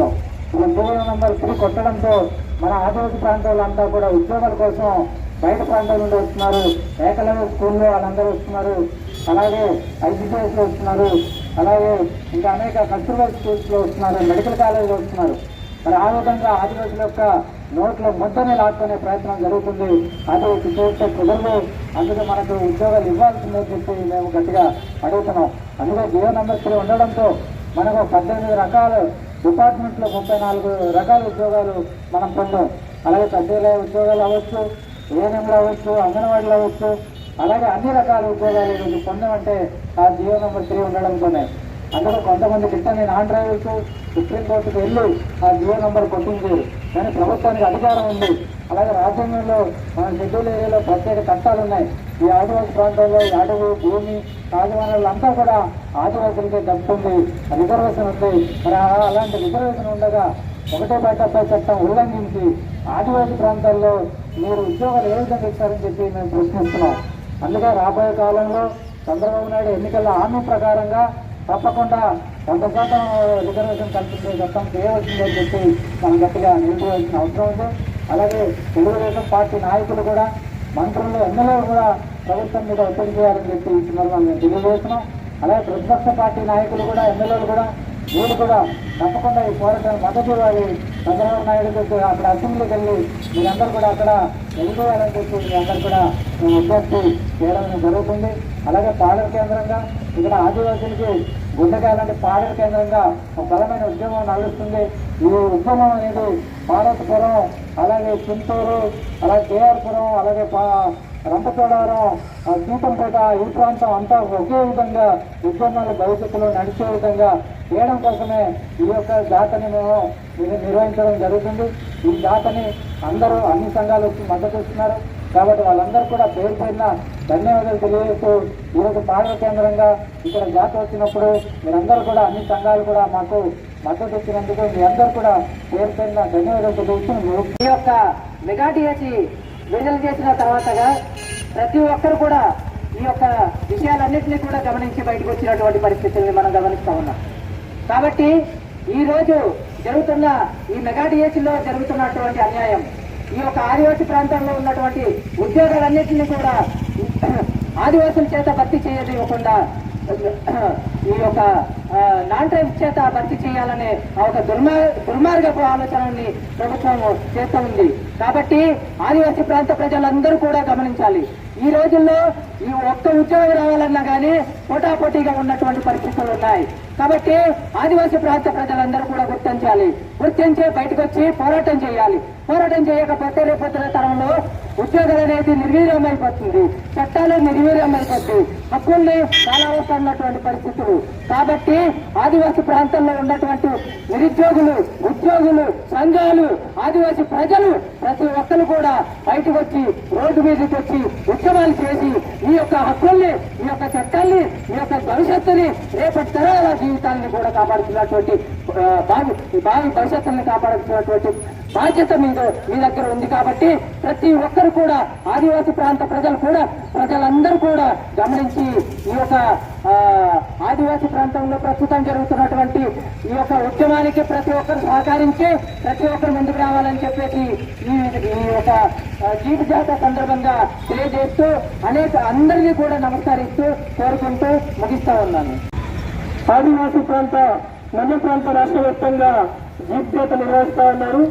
ఉండడంతో ఇప్పుడు GO number three కొట్టడంతో మన ఆదివాసీ ప్రాంతాలంతా కూడా ఉద్యోగాల కోసం బయట ప్రాంతాల నుండి వస్తున్నారు. ఏకలవ్య స్కూల్లో వాళ్ళందరూ వస్తున్నారు. అలాగే ఐసీసీఎస్లో వస్తున్నారు. అలాగే ఇంకా అనేక కస్తూర్బా స్కూల్స్లో వస్తున్నారు. మెడికల్ కాలేజీలో వస్తున్నారు. మరి ఆ విధంగా ఆదివాసుల యొక్క నోట్లో ముద్దనే లాక్కునే ప్రయత్నం జరుగుతుంది. అది చేస్తే కుదరదు. అందుకే మనకు ఉద్యోగాలు ఇవ్వాల్సిందని చెప్పి మేము గట్టిగా అడుగుతున్నాం. అందుకే జియో నెంబర్ త్రీ ఉండడంతో మనకు పద్దెనిమిది రకాల డిపార్ట్మెంట్లో ముప్పై నాలుగు రకాల ఉద్యోగాలు మనం పొందాం. అలాగే పెద్దల ఉద్యోగాలు అవ్వచ్చు ఏఎన్ఎంలు అవ్వచ్చు అంగన్వాడీలు అవ్వచ్చు. అలాగే అన్ని రకాల ఉద్యోగాలు ఈరోజు పొందామంటే ఆ జియో నెంబర్ త్రీ ఉండడంతోనే అందులో కొంతమంది గిట్టని నాన్ డ్రైవర్స్ సుప్రీంకోర్టుకు వెళ్ళి ఆ జియో నంబర్ కొట్టింది. కానీ ప్రభుత్వానికి అధికారం ఉంది. అలాగే రాజ్యాంగంలో మన షెడ్యూల్ ఏరియాలో ప్రత్యేక చట్టాలు ఉన్నాయి. ఈ ఆదివాసీ ప్రాంతాల్లో ఈ అడవి భూమి రాజవనాలు అంతా కూడా ఆదివాసులకే దక్కుతుంది. రిజర్వేషన్ ఉంది. మరి అలాంటి రిజర్వేషన్ ఉండగా ఒకటో బయటపై చట్టం ఉల్లంఘించి ఆదివాసీ ప్రాంతాల్లో మీరు ఉద్యోగాలు ఏ విధంగా ఇస్తారని చెప్పి మేము ప్రశ్నిస్తున్నాం. అందుకే రాబోయే కాలంలో చంద్రబాబు నాయుడు ఎన్నికల హామీ ప్రకారంగా తప్పకుండా వంద శాతం రిజర్వేషన్ కల్పించే చట్టం చేయవలసిందని చెప్పి మనం గట్టిగా నిలిపివేయాల్సిన అవసరం ఉంది. అలాగే తెలుగుదేశం పార్టీ నాయకులు కూడా మంత్రులు ఎమ్మెల్యేలు కూడా ప్రభుత్వం మీద ఒత్తిడి చేయాలని చెప్పి ఈ సందర్భంగా తెలియజేస్తున్నాం. అలాగే ప్రతిపక్ష పార్టీ నాయకులు కూడా ఎమ్మెల్యేలు కూడా వీళ్ళు కూడా తప్పకుండా ఈ పోరాటాన్ని మద్దతు ఇవ్వాలి చంద్రబాబు నాయుడు గారికి అక్కడ అసెంబ్లీకి వెళ్ళి మీరందరూ కూడా అక్కడ వెళ్ళిపోవాలని చెప్పి మీరందరూ కూడా మేము విజ్ఞప్తి చేయడం జరుగుతుంది. అలాగే పాడల కేంద్రంగా ఇక్కడ ఆదివాసులకి గుండెకాయలంటే పాడల కేంద్రంగా ఒక బలమైన ఉద్యమం నడుస్తుంది. ఈ ఉద్యమం అనేది పార్వతపురం అలాగే చింతూరు అలాగే కేఆర్పురం అలాగే పా రంపచోడవరం సీతంపేట ఈ ప్రాంతం అంతా ఒకే విధంగా ఉద్యమాలు భవిష్యత్తులో నడిచే విధంగా చేయడం కోసమే ఈ యొక్క జాతని మేము నిర్వహించడం జరుగుతుంది. ఈ జాతని అందరూ అన్ని సంఘాలు వచ్చి మద్దతు ఇస్తున్నారు. కాబట్టి వాళ్ళందరూ కూడా పేరు పైన ధన్యవాదాలు తెలియజేస్తూ ఈరోజు పాడవ కేంద్రంగా ఇక్కడ జాత వచ్చినప్పుడు మీరందరూ కూడా అన్ని సంఘాలు కూడా మాకు మద్దతు ఇచ్చినందుకు మీ అందరూ కూడా పేరు పైన ధన్యవాదాలు తెలియజేస్తూ ఈ యొక్క మెగా డిఎస్సి విడుదల చేసిన తర్వాతగా ప్రతి ఒక్కరు కూడా ఈ యొక్క విషయాలన్నింటినీ కూడా గమనించి బయటకు వచ్చినటువంటి పరిస్థితుల్ని మనం గమనిస్తూ ఉన్నాం. కాబట్టి ఈ రోజు జరుగుతున్న ఈ మెగా జరుగుతున్నటువంటి అన్యాయం ఈ యొక్క ఆదివాసీ ప్రాంతంలో ఉన్నటువంటి ఉద్యోగాలన్నింటినీ కూడా ఆదివాసుల చేత భర్తీ చేయనివ్వకుండా ఈ యొక్క నాన్ ట్రైబ్ చేత భర్తీ చేయాలనే ఒక దుర్మార్ దుర్మార్గపు ఆలోచనని ప్రభుత్వం చేస్తూ ఉంది. కాబట్టి ఆదివాసీ ప్రాంత ప్రజలందరూ కూడా గమనించాలి. ఈ రోజుల్లో ఈ ఒక్క ఉద్యోగం రావాలన్నా కానీ పోటాపోటీగా ఉన్నటువంటి పరిస్థితులు ఉన్నాయి. కాబట్టి ఆదివాసీ ప్రాంత ప్రజలందరూ కూడా గుర్తించాలి. గుర్తించి బయటకు వచ్చి పోరాటం చేయాలి. పోరాటం చేయకపోతే రేపొద్దున తరంలో ఉద్యోగాలు అనేది నిర్వీర్యమైపోతుంది చట్టాలు నిర్వీర్యమైపోతుంది హక్కుల్ని చాలా ఉన్నటువంటి పరిస్థితులు. కాబట్టి ఆదివాసీ ప్రాంతంలో ఉన్నటువంటి నిరుద్యోగులు ఉద్యోగులు సంఘాలు ఆదివాసీ ప్రజలు ప్రతి ఒక్కరు కూడా బయటకు వచ్చి రోడ్డు మీదకి వచ్చి ఉద్యమాలు చేసి ఈ యొక్క హక్కుల్ని ఈ యొక్క చట్టాల్ని ఈ యొక్క భవిష్యత్తుని రేపటి తరాలకి జీవితాన్ని కూడా కాపాడుతున్నటువంటి భావి భావి కాపాడుతున్నటువంటి బాధ్యత మీద మీ దగ్గర ఉంది కాబట్టి ప్రతి ఒక్కరు కూడా ఆదివాసీ ప్రాంత ప్రజలు కూడా ప్రజలందరూ కూడా గమనించి ఈ యొక్క ఆదివాసీ ప్రాంతంలో ప్రస్తుతం జరుగుతున్నటువంటి ఈ యొక్క ఉద్యమానికి ప్రతి ఒక్కరు సహకరించి ప్రతి ఒక్కరు ముందుకు రావాలని చెప్పేసి ఈ ఈ యొక్క జీవిత జాత సందర్భంగా తెలియజేస్తూ అనేక అందరినీ కూడా నమస్కరిస్తూ కోరుకుంటూ ముగిస్తా ఉన్నాను. ఆదివాసీ ప్రాంత మధ్య ప్రాంత రాష్ట్ర వ్యాప్తంగా జీప్ జాత నిర్వహిస్తా ఉన్నారు.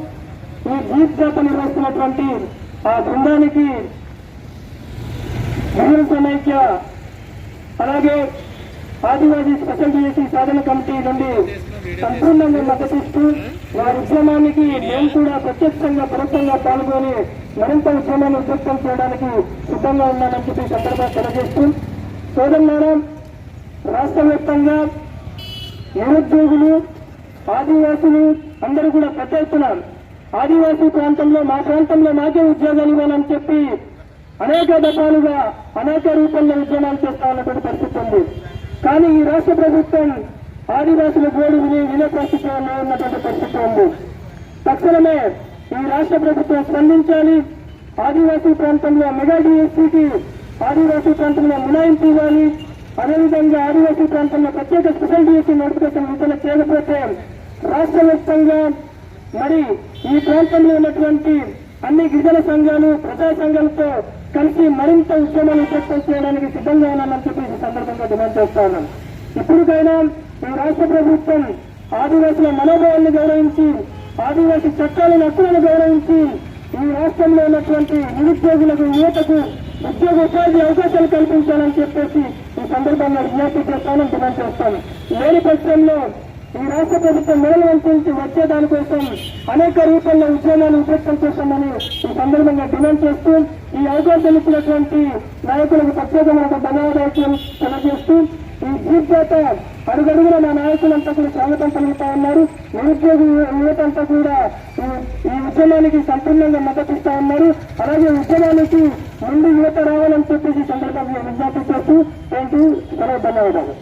ఈ జీప్ జాత నిర్వహిస్తున్నటువంటి ఆ బృందానికి బహుళ సమైక్య అలాగే ఆదివాసీ స్పెషల్ డిఎస్సీ సాధన కమిటీ నుండి సంపూర్ణంగా మద్దతిస్తూ వారి ఉద్యమానికి మేము కూడా ప్రత్యక్షంగా పరోక్షంగా పాల్గొని మరింత ఉద్యమాన్ని ఉద్యుక్తం చేయడానికి సిద్ధంగా ఉన్నానని చెప్పి సందర్భంగా తెలియజేస్తూ సోదరులారా రాష్ట్ర వ్యాప్తంగా నిరుద్యోగులు ఆదివాసులు అందరూ కూడా పెద్ద ఎత్తున ఆదివాసీ ప్రాంతంలో మా ప్రాంతంలో మాకే ఉద్యోగాలు ఇవ్వాలని చెప్పి అనేక దఫాలుగా అనేక రూపంలో ఉద్యమాలు చేస్తా ఉన్నటువంటి పరిస్థితి ఉంది. కానీ ఈ రాష్ట్ర ప్రభుత్వం ఆదివాసుల గోడు విని వినే పరిస్థితిలో ఉన్నటువంటి పరిస్థితి ఉంది. తక్షణమే ఈ రాష్ట్ర ప్రభుత్వం స్పందించాలి. ఆదివాసీ ప్రాంతంలో మెగా డిఎస్సికి ఆదివాసీ ప్రాంతంలో మినాయింపు ఇవ్వాలి. అదేవిధంగా ఆదివాసీ ప్రాంతంలో ప్రత్యేక స్పెషల్ డివిజన్ నోటిఫికేషన్ విడుదల చేయకపోతే రాష్ట్ర వ్యాప్తంగా మరి ఈ ప్రాంతంలో ఉన్నటువంటి అన్ని గిరిజన సంఘాలు ప్రజా సంఘాలతో కలిసి మరింత ఉద్యమాలు ఉత్పత్తి చేయడానికి సిద్ధంగా ఉన్నామని చెప్పి ఈ సందర్భంగా డిమాండ్ చేస్తా ఉన్నాం. ఇప్పటికైనా ఈ రాష్ట్ర ప్రభుత్వం ఆదివాసుల మనోభావాన్ని గౌరవించి ఆదివాసీ చట్టాలను హక్కులను గౌరవించి ఈ రాష్ట్రంలో ఉన్నటువంటి నిరుద్యోగులకు యువతకు ఉద్యోగ ఉపాధి అవకాశాలు కల్పించాలని చెప్పేసి ఈ సందర్భంగా విజ్ఞప్తి చేస్తానని డిమాండ్ చేస్తాను. లేని పక్షంలో ఈ రాష్ట్ర ప్రభుత్వం మెడలు వంచి వచ్చే దానికోసం అనేక రూపంలో ఉద్యోగాలు ఉపయోగం చేస్తామని ఈ సందర్భంగా డిమాండ్ చేస్తూ ఈ అవకాశం ఇచ్చినటువంటి నాయకులకు ప్రత్యేకమైన ధన్యవాదాలు తెలియజేస్తూ ఈ జీప్ చేత అడుగడుగున మా నాయకులంతా కూడా స్వాగతం పలుకుతా ఉన్నారు. నిరుద్యోగ యువతంతా కూడా ఈ- ఈ ఉద్యమానికి సంపూర్ణంగా మద్దతిస్తా ఉన్నారు. అలాగే ఉద్యమానికి ముందు యువత రావాలని చెప్పేసి ఈ సందర్భంగా విజ్ఞప్తి చేస్తూ థ్యాంక్ యూ ధన్యవాదాలు.